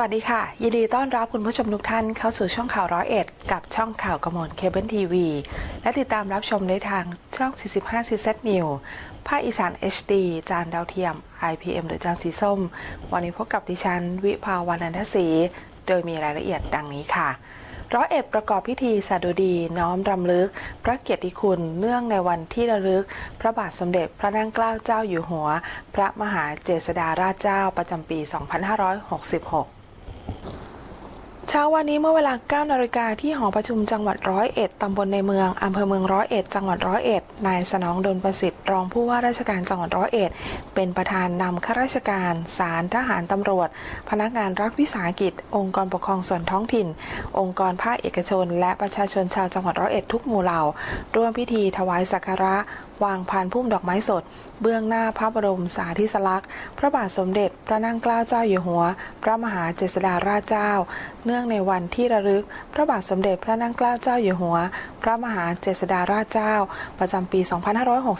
วัสดีค่ะ ยินดีต้อนรับคุณผู้ชมทุกท่านเข้าสู่ช่องข่าวร้อยเอ็ดกับช่องข่าวกระมวลเคเบิลทีวี และติดตามรับชมได้ทางช่อง 45 c z New ภาคอีสาน HD จานดาวเทียม IPM หรือจานสีส้ม วันนี้พบกับดิฉัน วิภาวันนันทศรีโดยมีรายละเอียดดังนี้ค่ะร้อยเอ็ดประกอบพิธีสดุดีน้อมรำลึก พระเกียรติคุณเนื่องในวันที่ระลึก พระบาทสมเด็จพระนั่งเกล้าเจ้าอยู่หัว พระมหาเจษฎาราชเจ้าประจำปี 2566 เช้าวันนี้เมื่อเวลา 9 นาฬิกาที่หอประชุมจังหวัดร้อยเอ็ดตำบลในเมือง อำเภอเมืองร้อยเอ็ด จังหวัดร้อยเอ็ด นายสนองดลประสิทธิ์ รองผู้ว่าราชการจังหวัดร้อยเอ็ด เป็นประธานนำข้าราชการศาลทหารตำรวจ พนักงานรัฐวิสาหกิจ องค์กรปกครองส่วนท้องถิ่น องค์กรภาคเอกชน และประชาชนชาวจังหวัดร้อยเอ็ดทุกหมู่เหล่า ร่วมพิธีถวายสักการะ วางพานพุ่มดอกไม้สด เบื้องหน้าพระบรมสาธิสลักษณ์ พระบาทสมเด็จพระนั่งเกล้าเจ้าอยู่หัว พระมหาเจษฎาราชเจ้า เนื่องในวันที่ระลึก พระบาทสมเด็จพระนั่งเกล้าเจ้าอยู่หัว พระมหาเจษฎาราชเจ้า ประจำปี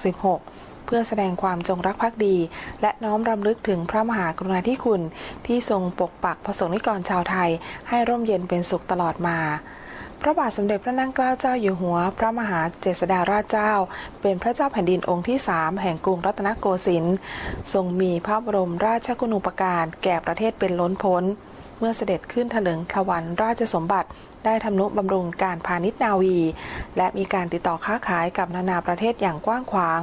2566เพื่อแสดงความจงรักภักดี และน้อมรำลึกถึงพระมหากรุณาธิคุณ ที่ทรงปกปักประสงค์นิกรชาวไทย ให้ร่มเย็นเป็นสุขตลอดมา พระบาทสมเด็จพระนั่งเกล้าเจ้าอยู่หัว พระมหาเจษฎาราชเจ้า เป็นพระเจ้าแผ่นดินองค์ที่สามแห่งกรุงรัตนโกสินทร์ทรงมีพระบรมราชกุณูปการแก่ประเทศเป็นล้นพ้น เมื่อเสด็จขึ้นถลึงถวันราชสมบัติ ได้ทำนุบำรุงการพาณิชย์นาวี และมีการติดต่อค้าขายกับนานาประเทศอย่างกว้างขวาง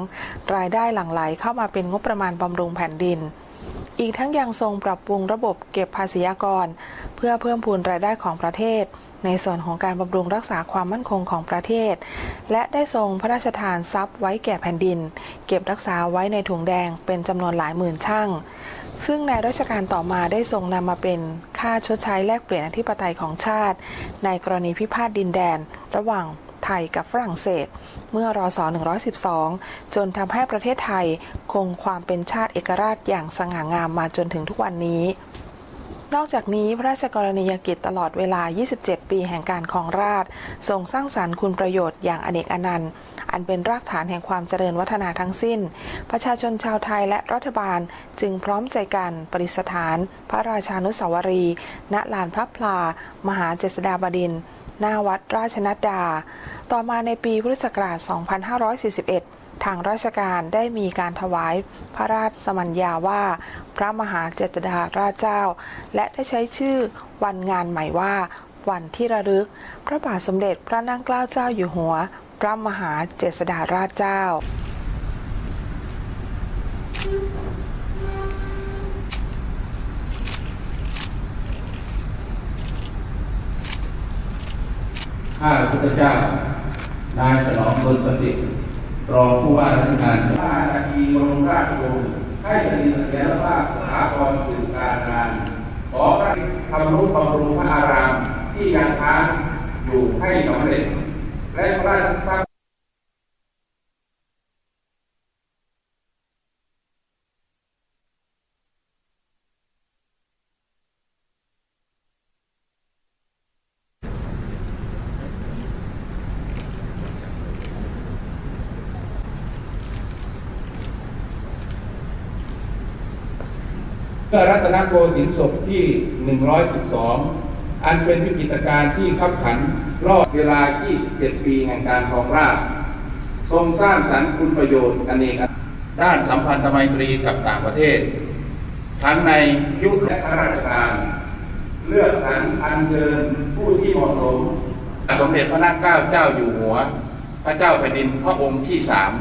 รายได้หลั่งไหลเข้ามาเป็นงบประมาณบำรุงแผ่นดินอีกทั้งยังทรงปรับปรุงระบบเก็บภาษีอากร เพื่อเพิ่มพูนรายได้ของประเทศ ในส่วนของการบำรุงรักษาความมั่นคงของประเทศ และได้ทรงพระราชทานทรัพย์ไว้แก่แผ่นดิน เก็บรักษาไว้ในถุงแดงเป็นจำนวนหลายหมื่นช่าง ซึ่งในรัชกาลต่อมาได้ทรงนำมาเป็นค่าชดใช้แลกเปลี่ยนอธิปไตยของชาติ ในกรณีพิพาทดินแดน ระหว่างไทยกับฝรั่งเศส เมื่อรอศ112 จนทำให้ประเทศไทยคงความเป็นชาติเอกราชอย่างสง่างามมาจนถึงทุกวันนี้ นอกจากนี้พระราชกรณียกิจตลอดเวลา 27 ปีแห่งการครองราชทรงสร้างสารรค์คุณประโยชน์อย่างอเนกอนันต์ อันเป็นรากฐานแห่งความเจริญวัฒนาทั้งสิ้น ประชาชนชาวไทยและรัฐบาลจึงพร้อมใจกันประดิษฐาน พระราชานุสาวรี ณ ลานพระพลา มหาเจษฎาบดินทร์หน้าวัดราชนัดดา ต่อมาในปีพุทธศักราช 2541 ทางราชการได้มีการถวายพระราชสมัญญาว่า พระมหาเจษฎาราชเจ้า และได้ใช้ชื่อวันงานใหม่ว่า วันที่ระลึก พระบาทสมเด็จพระนั่งเกล้าเจ้าอยู่หัว พระมหาเจษฎาราชเจ้าข้าพุทธเจ้านายสนองดลประสิทธิ์ รองผู้ว่าราชการว่าจะมีลงราชวงศ์ให้สนิทสัญญาว่าสถาบันสืบการงาน ขอพระทำรูปบำรุงพระอารามที่ยังค้างอยู่ให้สำเร็จ และพระราชทรัพ อรัตนโกสินทร์ศพที่ 112 อันเป็นวิกฤตการณ์ที่ขับขันรอบเวลา 27 ปีแห่งการครองราชทรงสร้างสรรค์คุณประโยชน์อเนกด้านสัมพันธไมตรีกับต่างประเทศ ทั้งในยุคและข้าราชการ เลือกสรรอัญเชิญผู้ที่เหมาะสม สมเด็จพระนั่งเก้าเจ้าอยู่หัว พระเจ้าแผ่นดินพระองค์ที่สาม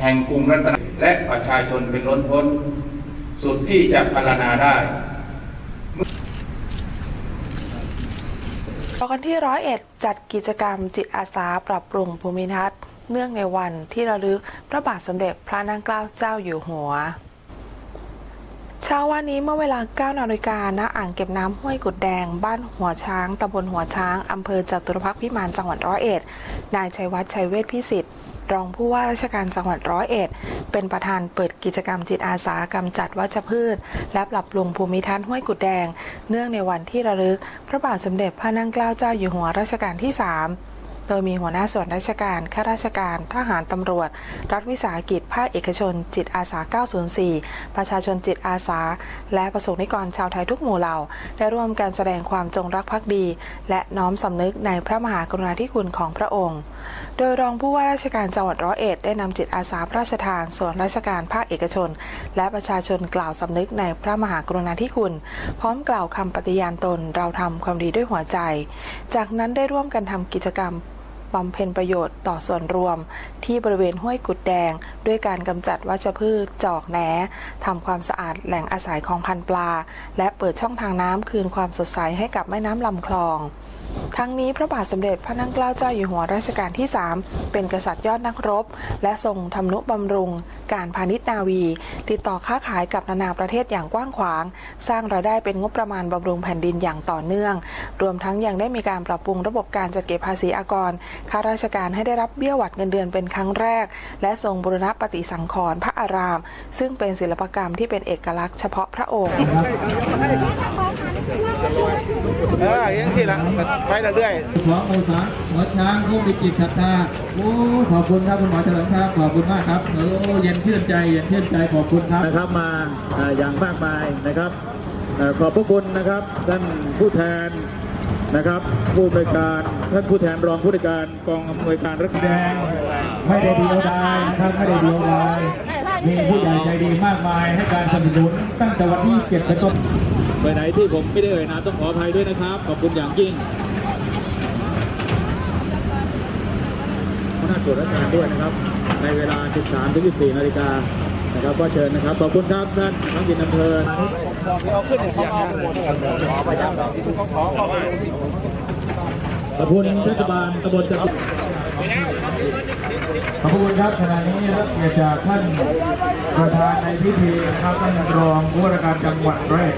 แห่งกรุงรัตนและประชาชนเป็นล้นพ้น สุดที่จะพรรณนาได้ต่อกันที่ร้อยเอ็ดจัดกิจกรรมจิตอาสาปรับปรุงภูมิทัศน์เนื่องในวันที่ระลึกพระบาทสมเด็จพระนั่งเกล้าเจ้าอยู่หัวเช้าวันนี้เมื่อเวลา 9 นาฬิกาณอ่างเก็บน้ำห้วยกุดแดง บ้านหัวช้างตำบลหัวช้างอำเภอจตุรพักษ์พิมานจังหวัดร้อยเอ็ด นายชัยวัฒน์ชัยเวชพิสิทธิ์ รองผู้ว่าราชการจังหวัดร้อยเอ็ด เป็นประธานเปิดกิจกรรมจิตอาสากำจัดวัชพืช และปรับปรุงภูมิทัศน์ห้วยกุดแดง เนื่องในวันที่ระลึก พระบาทสมเด็จพระนั่งเกล้าเจ้าอยู่หัวรัชกาลที่ 3 โดยมีหัวหน้าส่วนราชการ ข้าราชการ ทหารตำรวจ รัฐวิสาหกิจ ภาคเอกชน จิตอาสา 904 ประชาชนจิตอาสา และประสงนิกรชาวไทยทุกหมู่เหล่า ได้ร่วมกันแสดงความจงรักภักดี และน้อมสำนึกในพระมหากรุณาธิคุณของพระองค์ โดยรองผู้ว่าราชการจังหวัดร้อยเอ็ดได้นำจิตอาสาพระราชทาน ส่วนราชการภาคเอกชน และประชาชนกล่าวสำนึกในพระมหากรุณาธิคุณ พร้อมกล่าวคำปฏิญาณตนเราทำความดีด้วยหัวใจ จากนั้นได้ร่วมกันทำกิจกรรม บำเพ็ญประโยชน์ต่อส่วนรวม ที่บริเวณห้วยกุดแดง ด้วยการกำจัดวัชพืชจอกแหนทำความสะอาดแหล่งอาศัยของพันธุ์ปลา และเปิดช่องทางน้ำคืนความสดใสให้กับแม่น้ำลำคลอง ทั้งนี้พระบาทสมเด็จพระนั่งเกล้าเจ้าอยู่หัวรัชกาลที่ 3 เป็นกษัตริย์ยอดนักรบ และทรงทำนุบำรุง การพาณิชย์นาวี ติดต่อค้าขายกับนานาประเทศอย่างกว้างขวาง สร้างรายได้เป็นงบประมาณบำรุงแผ่นดินอย่างต่อเนื่อง รวมทั้งยังได้มีการปรับปรุงระบบการจัดเก็บภาษีอากรข้าราชการให้ได้รับเบี้ยหวัดเงินเดือนเป็นครั้งแรก และทรงบูรณปฏิสังขรณ์พระอาราม ซึ่งเป็นศิลปกรรมที่เป็นเอกลักษณ์เฉพาะพระองค์ เออยังที่ละไปเรื่อยขอโอสาหัวช้างผู้มีจิตศรัทธาโอ้ขอบคุณครับคุณหมอเฉลิมครับขอบคุณมากครับโอ้เย็นชื่นใจเย็นชื่นใจขอบคุณครับนะครับมาเอ่ออย่างมากมายนะครับเอ่อขอบพระคุณนะครับท่านผู้แทนนะครับผู้บริการท่านผู้แทนรองผู้บริการกองอำนวยการรักแดงไม่ได้เดียวดายนะครับไม่ได้เดียวดาย มีผู้ใหญ่ใจดีมากมายให้การสนับสนุนตั้งแต่วันที่เจ็ดเป็นต้นไปไหนที่ผมไม่ได้เอ่ยนามต้องขออภัยด้วยนะครับ ขอบคุณอย่างยิ่งหัวหน้าส่วนราชการด้วยนะครับ ในเวลา 13ถึง14นาฬิกานะครับก็เชิญนะครับ ขอบคุณครับท่านนักบินอำเภอๆเอาขึ้นอย่างเดียขอไปยังเขาขอข้าขอบคุณเทศบาลตำบลจันทร์ ขอบคุณครับขณะนี้รับเกียรติจากท่านประธานในพิธีครับท่านรองผู้ว่าการจังหวัดร้อยเอ็ด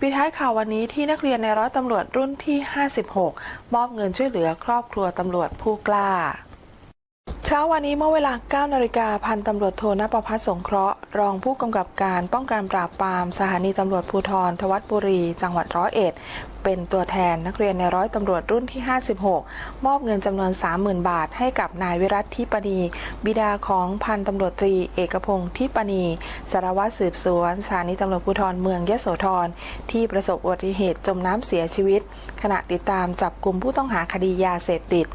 ปิดท้ายข่าววันนี้ที่นักเรียนในร้อยตำรวจรุ่นที่ 56 มอบเงินช่วยเหลือครอบครัวตำรวจผู้กล้า เช้าวันนี้เมื่อเวลา 9 นาฬิกาพันตำรวจโทนประพัฒสงเคราะห์ รองผู้กำกับการป้องกันปราบปรามสถานีตำรวจภูธรทวัดบุรี จังหวัดร้อยเอ็ด เป็นตัวแทนนักเรียนในร้อยตำรวจรุ่นที่ 56 มอบเงินจำนวน 30,000 บาท ให้กับนายวิรัตทิปณีบิดาของพันตำรวจตรี เอกพงศ์ทิปณีสารวัตรสืบสวนสถานีตำรวจภูธรเมืองยโสธรที่ประสบอุบัติเหตุจมน้ำเสียชีวิต ขณะติดตามจับกลุ่มผู้ต้องหาคดียาเสพติด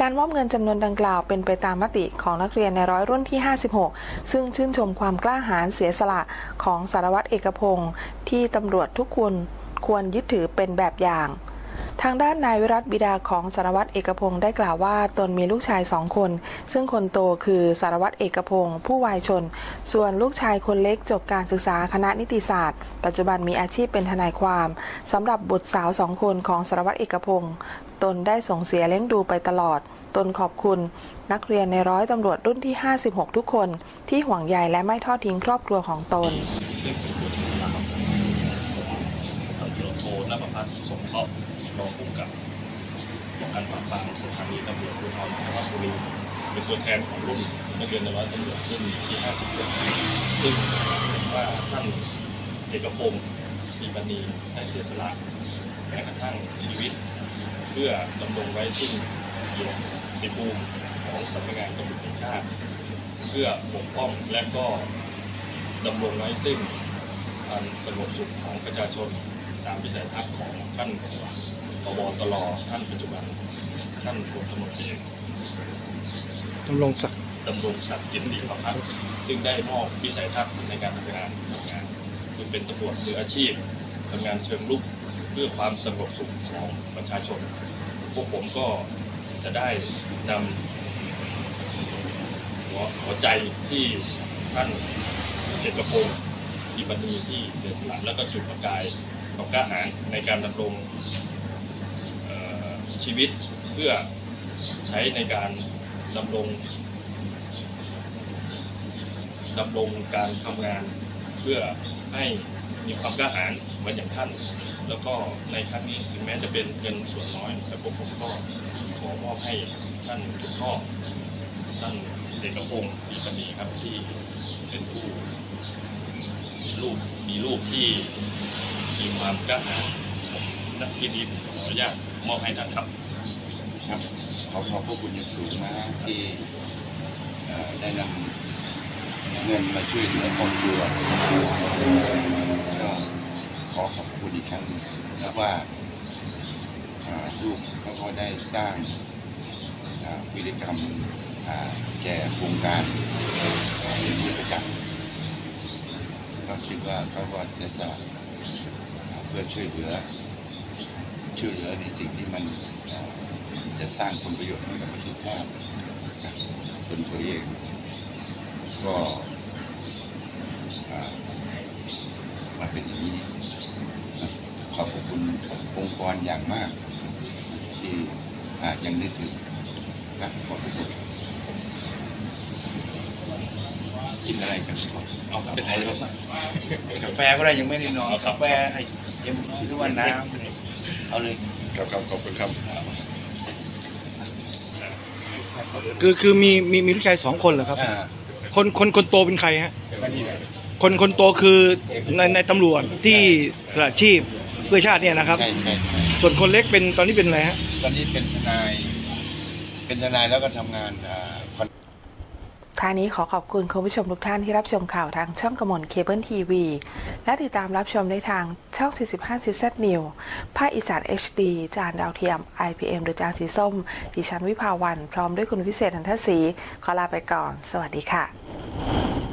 การมอบเงินจำนวนดังกล่าวเป็นไปตามมติของนักเรียนในร้อยรุ่นที่ 56 ซึ่งชื่นชมความกล้าหาญเสียสละของสารวัตรเอกพงศ์ที่ตำรวจทุกคน ควรยึดถือเป็นแบบอย่าง ทางด้านนายวิรัตบิดาของสารวัตรเอกพงศ์ได้กล่าวว่าตนมีลูกชายสองคน ซึ่งคนโตคือสารวัตรเอกพงศ์ผู้วายชน ส่วนลูกชายคนเล็กจบการศึกษาคณะนิติศาสตร์ ปัจจุบันมีอาชีพเป็นทนายความสำหรับบุตรสาวสองคนของสารวัตรเอกพงศ์ตนได้ส่งเสียเลี้ยงดูไปตลอด ตนขอบคุณ นักเรียนในร้อยตำรวจรุ่นที่ 56 ทุกคน ที่ห่วงใยและไม่ทอดทิ้งครอบครัวของตน ซึ่งเป็นผู้ชนะตำรวจโทนภพั ฒน์สงเราะรองผู้กับป้องกันปราบปรามสถานีตำรวจภูธรจังหวัดบุรีเป็นตัวแทนของรุ่นนักเรียนในร้อยตำรวจรุ่นที่57ซึ่งเห็นว่าท่านเอกพงศ์มีบันีได้เสียสละแม้กระทั่งชีวิต เพื่อดำรงไว้ซึ่งเกียรติภูมิของสำนักงานตำรวจแห่งชาติ เพื่อปกป้องและก็ดำรงไว้ซึ่งความสงบสุขของประชาชน ตามวิสัยทัศน์ของท่านพบตรท่านปัจจุบัน ท่านพลตำรวจเอกดำรงศักดิ์ดำรงศักดิ์กิตติประพัฒน์ซึ่งได้มอบวิสัยทัศน์ในการทำงานทำงานคือเป็นตำรวจมืออาชีพทำงานเชิงลุกเพื่อความสงบสุขของประชาชน พวกผมก็จะได้นำหัวหัวใจที่ท่านเอกพงศ์อีบันีที่เสียสละแล้วก็จุดประกาย ของกล้าหาญในการดำรงชีวิตเพื่อใช้ในการดำรงดำรงการทำงานเพื่อให้มีความกล้าหาญเหมือนอย่างท่าน แล้วก็ในครั้งนี้ถึงแม้จะเป็นเงินส่วนน้อย แต่พวกผมก็ขอมอบให้ท่านคุณพ่อท่านเอกพงศ์ทีปณีครับที่เป็นผู้มีลูกมีลูกที่ มีความกล้าหาญนักที่ดีผมขออนุญาตมอบให้ท่านครับ ครับขอขอบพระคุณอย่างสูงมากที่เอ่อได้นำเงินมาช่วยเหลือครอบครัวก็ขอขอบคุณอีกครั้งหนึ่งแล้วว่าอ่าลูกเขาก็ได้สร้างอ่าวิริกรรมอ่าแก่โครงการเป็นที่ประจักษ์ก็คิดว่าเขาก็เสียสละ พื่อช่วยเหลือ ช่วยเหลือในสิ่งที่มันจะสร้างผลประโยชน์ให้กับประเทศชาตินะตนตัวเอง ก็มาเป็นอย่างนี้ขอบคุณองค์กรอย่างมาก ที่อ่ายังนึกถึงนะขอบคุณ กินอะไรกันก่อนเอาเป็นไงครับกาแฟก็ได้ยังไม่ได้นอนกาแฟไอ้เอ็มทุกวันน้ำเอาเลยครับครับขอบคุณครับ คือคือมีมีมีลูกชายสองคนเหรอครับอ่าคนคนคนโตเป็นใครฮะคนคนโตคือในในตำรวจที่สละชีพเพื่อชาติเนี่ยนะครับใช่ใช่ใช่ส่วนคนเล็กเป็นตอนนี้เป็นอะไรฮะ ตอนนี้เป็นทนาย เป็นทนายแล้วก็ทำงานอ่าคอน ท่านี้ขอขอบคุณคุณผู้ชมทุกท่านที่รับชมข่าวทางช่องกระมวลเคเบิลทีวี และติดตามรับชมได้ทางช่อง 45 c z New ภาคอีสาน HD จานดาวเทียม IPM หรือจานสีส้ม ดิฉันวิภาวัน พร้อมด้วยคุณวิเศษนันทศรีขอลาไปก่อน สวัสดีค่ะ